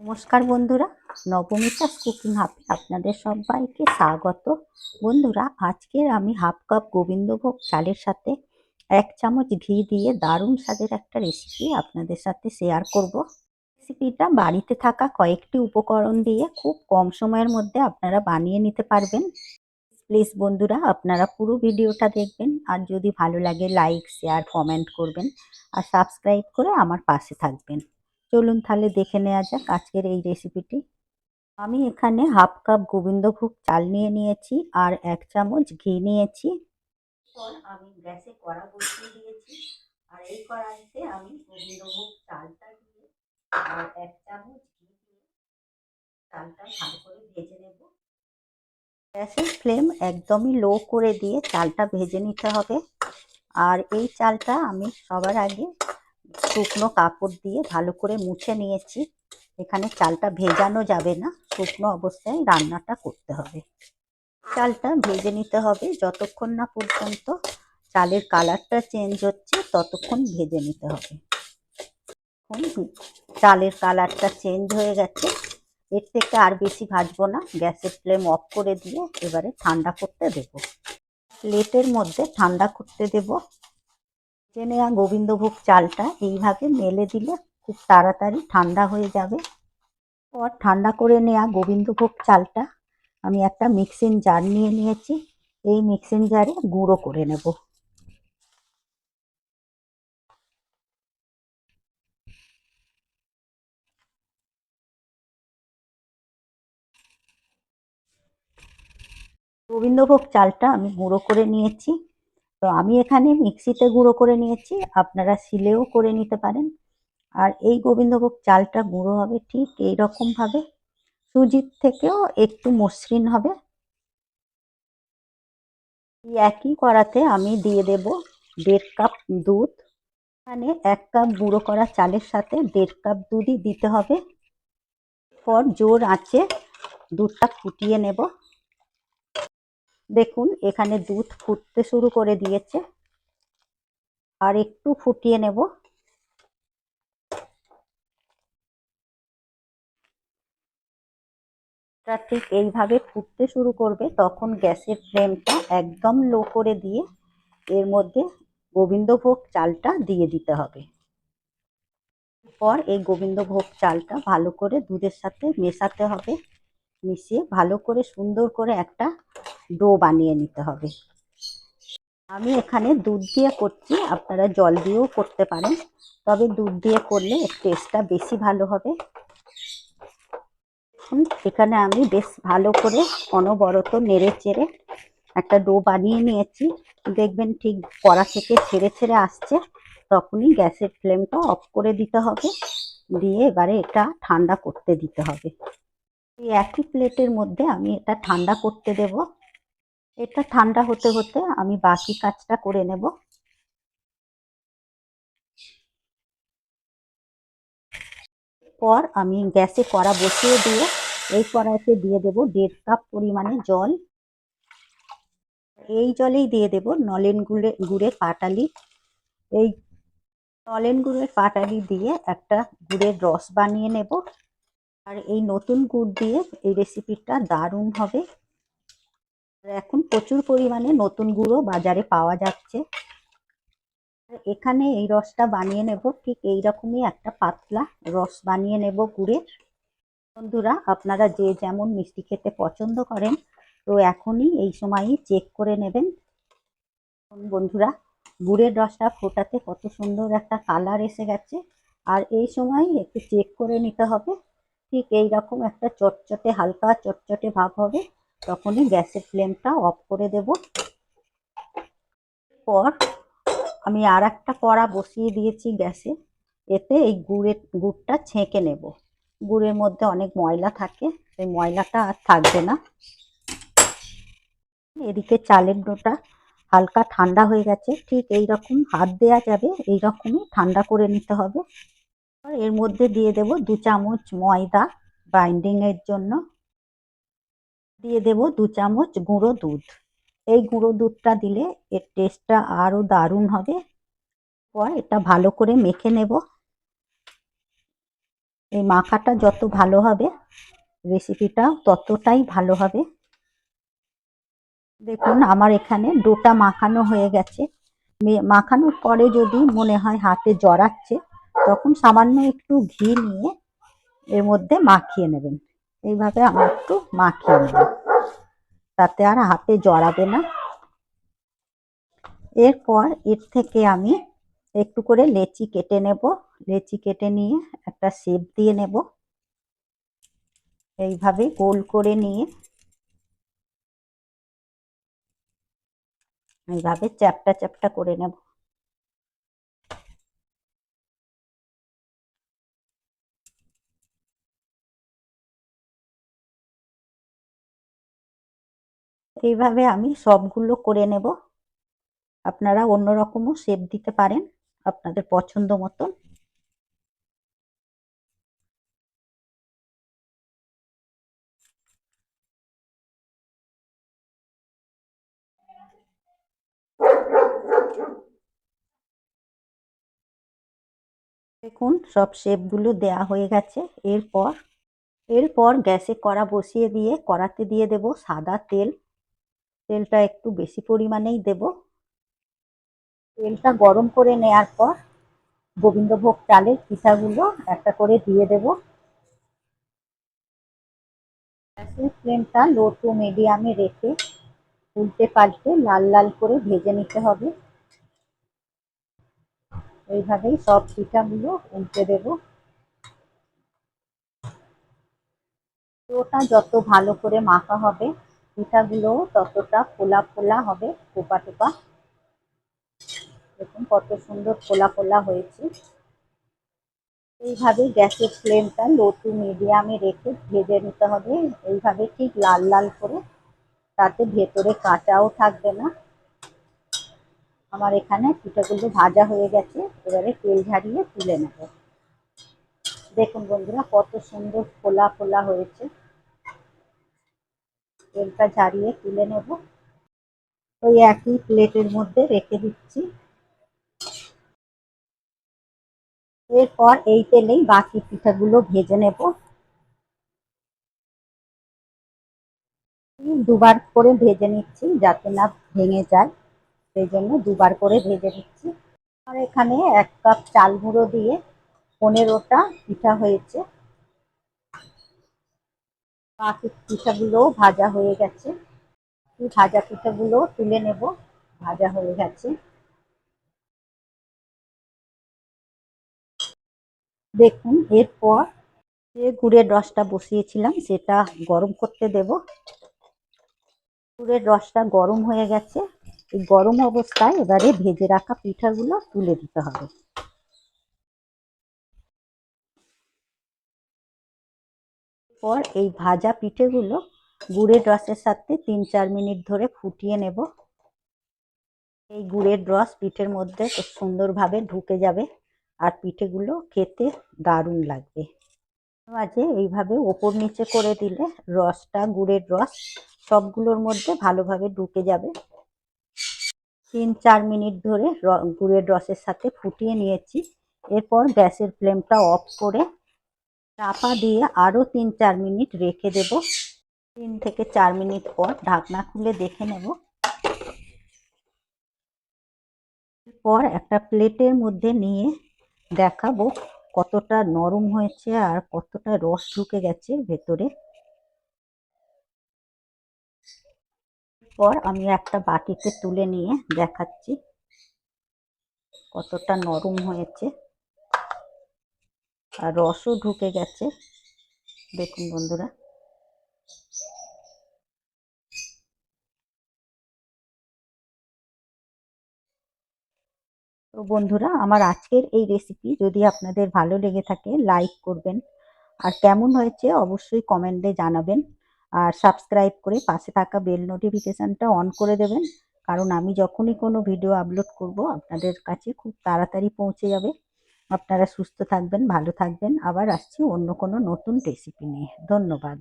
নমস্কার বন্ধুরা নবমিতাস কুকিং হাবে আপনাদের সবাইকে স্বাগত। বন্ধুরা, আজকের আমি হাফ কাপ গোবিন্দভোগ চালের সাথে এক চামচ ঘি দিয়ে দারুণ স্বাদের একটা রেসিপি আপনাদের সাথে শেয়ার করব। রেসিপিটা বাড়িতে থাকা কয়েকটি উপকরণ দিয়ে খুব কম সময়ের মধ্যে আপনারা বানিয়ে নিতে পারবেন। প্লিজ বন্ধুরা, আপনারা পুরো ভিডিওটা দেখবেন। আর যদি ভালো লাগে লাইক শেয়ার কমেন্ট করবেন। আর সাবস্ক্রাইব করে আমার পাশে থাকবেন। চলুন তাহলে দেখে নেওয়া যাক আজকের এই রেসিপিটি আমি এখানে হাফ কাপ গোবিন্দভোগ চাল নিয়ে নিয়েছি আর এক চামচ ঘি নিয়েছি। আমি গ্যাসে কড়া বসিয়ে দিয়েছি। আর এই কড়াইতে আমি গোবিন্দভোগ চালটা দিয়ে আর এক চামচ ঘি দিয়ে চালটা ভালো করে ভেজে নেব। গ্যাসের ফ্লেম একদমই লো করে দিয়ে চালটা ভেজে নিতে হবে। আর এই চালটা আমি সবার আগে শুকনো কাপড় দিয়ে ভালো করে মুছে নিয়েছি। এখানে চালটা ভেজানো যাবে না, শুকনো অবস্থায় রান্নাটা করতে হবে। চালটা ভেজে নিতে হবে যতক্ষণ না পর্যন্ত চালের কালারটা চেঞ্জ হচ্ছে ততক্ষণ ভেজে নিতে হবে। চালের কালারটা চেঞ্জ হয়ে গেছে। এর থেকে আর বেশি ভাজবো না, গ্যাসের ফ্লেম অফ করে দিয়ে এবারে ঠান্ডা করতে দেব। প্লেটের মধ্যে ঠান্ডা করতে দেব। ভেজে নেওয়া গোবিন্দভোগ চালটা, এইভাবে মেলে দিলে খুব তাড়াতাড়ি ঠান্ডা হয়ে যাবে। পর ঠান্ডা করে নেওয়া গোবিন্দভোগ চালটা, আমি একটা মিক্সিং জার নিয়ে নিয়েছি, এই মিক্সিং জারে গুঁড়ো করে নেব। গোবিন্দভোগ চালটা আমি গুঁড়ো করে নিয়েছি। তো আমি এখানে মিক্সিতে গুঁড়ো করে নিয়েছি, আপনারা শিলেও করে নিতে পারেন। আর এই গোবিন্দভোগ চালটা গুঁড়ো হবে ঠিক এই ভাবে সুজির থেকেও একটু মসৃণ হবে। একই কড়াতে আমি দিয়ে দেব দেড় কাপ দুধ। এখানে এক কাপ গুঁড়ো করা চালের সাথে দেড় কাপ দুধই দিতে হবে। পর জোর আঁচে দুধটা ফুটিয়ে নেব। দেখুন, এখানে দুধ ফুটতে শুরু করে দিয়েছে। আর একটু ফুটিয়ে নেব। ঠিক এইভাবে ফুটতে শুরু করবে, তখন গ্যাসের ফ্লেমটা একদম লো করে দিয়ে এর মধ্যে গোবিন্দভোগ চালটা দিয়ে দিতে হবে। পর এই গোবিন্দভোগ চালটা ভালো করে দুধের সাথে মেশাতে হবে। মিশিয়ে ভালো করে সুন্দর করে একটা ডো বানিয়ে নিতে হবে। আমি এখানে দুধ দিয়ে করছি, আপনারা জল দিয়েও করতে পারেন। তবে দুধ দিয়ে করলে টেস্টটা বেশি ভালো হবে। এখানে আমি বেশ ভালো করে অনবরত নেড়ে চেড়ে একটা ডো বানিয়ে নিয়েছি। দেখবেন ঠিক কড়া থেকে ছেড়ে ছেড়ে আসছে, তখনই গ্যাসের ফ্লেমটা অফ করে দিতে হবে। দিয়ে এবারে এটা ঠান্ডা করতে দিতে হবে। একই প্লেটের মধ্যে আমি এটা ঠান্ডা করতে দেব। এটা ঠান্ডা হতে হতে আমি বাকি কাজটা করে নেব। পর আমি গ্যাসে কড়া বসিয়ে দিয়ে, এই কড়াইতে দিয়ে দেব দেড় কাপ পরিমাণে জল। এই জলেই দিয়ে দেব নলেন গুড়ে গুড়ের পাটালি। এই নলেন গুড়ের পাটালি দিয়ে একটা গুড়ের রস বানিয়ে নেব। আর এই নতুন গুড় দিয়ে এই রেসিপিটা দারুণ হবে। এখন প্রচুর পরিমাণে নতুন গুঁড়ো বাজারে পাওয়া যাচ্ছে। এখানে এই রসটা বানিয়ে নেব, ঠিক এই রকমই একটা পাতলা রস বানিয়ে নেব গুড়ের। বন্ধুরা, আপনারা যে যেমন মিষ্টি খেতে পছন্দ করেন, তো এখনই এই সময়ই চেক করে নেবেন। বন্ধুরা, গুড়ের রসটা ফোটাতে কত সুন্দর একটা কালার এসে গেছে। আর এই সময় একটু চেক করে নিতে হবে, ঠিক এই রকম একটা চটচটে, হালকা চটচটে ভাব হবে। তখনই গ্যাসের ফ্লেমটা অফ করে দেব। পর আমি আর একটা কড়া বসিয়ে দিয়েছি গ্যাসে। এতে এই গুড়ের, গুড়টা ছেঁকে নেব। গুড়ের মধ্যে অনেক ময়লা থাকে, সেই ময়লাটা আর থাকবে না। এদিকে চালের ডোটা হালকা ঠান্ডা হয়ে গেছে, ঠিক এই রকম হাত দেওয়া যাবে এই রকমই ঠান্ডা করে নিতে হবে। এর মধ্যে দিয়ে দেব দু চামচ ময়দা বাইন্ডিংয়ের জন্য। দিয়ে দেব দু চামচ গুঁড়ো দুধ। এই গুঁড়ো দুধটা দিলে এর টেস্টটা আরও দারুণ হবে। পর এটা ভালো করে মেখে নেব। এই মাখাটা যত ভালো হবে রেসিপিটা ততটাই ভালো হবে। দেখুন, আমার এখানে ডোটা মাখানো হয়ে গেছে। মাখানোর পরে যদি মনে হয় হাতে জড়াচ্ছে, তখন সামান্য একটু ঘি নিয়ে এর মধ্যে মাখিয়ে নেবেন। এইভাবে আমার একটু মাখিয়ে নেবেন তাতে আর হাতে জড়াবে না। এরপর এর থেকে আমি একটু করে লেচি কেটে নেব। লেচি কেটে নিয়ে একটা শেপ দিয়ে নেব। এইভাবে গোল করে নিয়ে এইভাবে চ্যাপটা চ্যাপটা করে নেব। এইভাবে আমি সবগুলো করে নেব। আপনারা অন্যরকমও শেপ দিতে পারেন আপনাদের পছন্দ মতন। দেখুন, সব শেপগুলো দেয়া হয়ে গেছে। এরপর এরপর গ্যাসে কড়া বসিয়ে দিয়ে, কড়াতে দিয়ে দেব সাদা তেল। তেলটা একটু বেশি পরিমাণেই দেব। তেলটা গরম করে নেয়ার পর গোবিন্দভোগ চালের পিঠাগুলো একটা করে দিয়ে দেব। গ্যাসের ফ্লেমটা লো টু মিডিয়ামে রেখে উল্টে পাল্টে লাল লাল করে ভেজে নিতে হবে। এইভাবেই সব পিঠাগুলো উল্টে দেব। ওটা যত ভালো করে মাখা হবে পিঠাগুলো ততটা ফোলা ফোলা হবে টোপা টোপা। দেখুন কত সুন্দর ফোলা ফোলা হয়েছে। এইভাবে গ্যাসের ফ্লেমটা লো টু মিডিয়ামে রেখে ভেজে নিতে হবে। এইভাবে ঠিক লাল লাল করে, তাতে ভেতরে কাঁচাও থাকবে না। আমার এখানে পিঠাগুলো ভাজা হয়ে গেছে, এবারে তেল ঝারিয়ে তুলে নেব। দেখুন বন্ধুরা কত সুন্দর ফোলা ফোলা হয়েছে। তেলটা ঝারিয়ে তুলে নেব। ওই একই প্লেটের মধ্যে রেখে দিচ্ছি। এরপর এই তেলেই বাকি পিঠাগুলো ভেজে নেব। দুবার করে ভেজে নিচ্ছি যাতে না ভেঙে যায়। সেই জন্য দুবার করে ভেজে নিচ্ছি। আর এখানে এক কাপ চাল গুঁড়ো দিয়ে পনেরোটা পিঠা হয়েছে। বাকি পিঠাগুলোও ভাজা হয়ে গেছে। ভাজা পিঠাগুলো তুলে নেব, ভাজা হয়ে গেছে। দেখুন, এরপর যে গুড়ের রসটা বসিয়েছিলাম, সেটা গরম করতে দেব। গুড়ের রসটা গরম হয়ে গেছে। এই গরম অবস্থায় এবারে ভেজে রাখা পিঠাগুলো তুলে দিতে হবে। পর এই ভাজা পিঠেগুলো গুড়ের রসের সাথে তিন চার মিনিট ধরে ফুটিয়ে নেব। এই গুড়ের রস পিঠের মধ্যে সুন্দরভাবে ঢুকে যাবে আর পিঠেগুলো খেতে দারুণ লাগবে। মাঝে এইভাবে ওপর নিচে করে দিলে রসটা, গুড়ের রস সবগুলোর মধ্যে ভালোভাবে ঢুকে যাবে। তিন চার মিনিট ধরে গুড়ের রসের সাথে ফুটিয়ে নিয়েছি। এরপর গ্যাসের ফ্লেমটা অফ করে চাপা দিয়ে আরও তিন, চার মিনিট রেখে দেব। তিন থেকে চার মিনিট পর ঢাকনা খুলে দেখে নেব। পর একটা প্লেটের মধ্যে নিয়ে দেখাবো কতটা নরম হয়েছে আর কতটা রস ঢুকে গেছে ভেতরে। পর আমি একটা বাটিতে তুলে নিয়ে দেখাচ্ছি কতটা নরম হয়েছে। আর রসও ঢুকে গেছে। দেখুন বন্ধুরা। তো বন্ধুরা, আমার আজকের এই রেসিপি যদি আপনাদের ভালো লেগে থাকে লাইক করবেন। আর কেমন হয়েছে অবশ্যই কমেন্টে জানাবেন। আর সাবস্ক্রাইব করে পাশে থাকা বেল নোটিফিকেশানটা অন করে দেবেন। কারণ আমি যখনই কোনো ভিডিও আপলোড করব, আপনাদের কাছে খুব তাড়াতাড়ি পৌঁছে যাবে। আপনারা সুস্থ থাকবেন ভালো থাকবেন। আবার আসছি অন্য কোনো নতুন রেসিপি নিয়ে। ধন্যবাদ।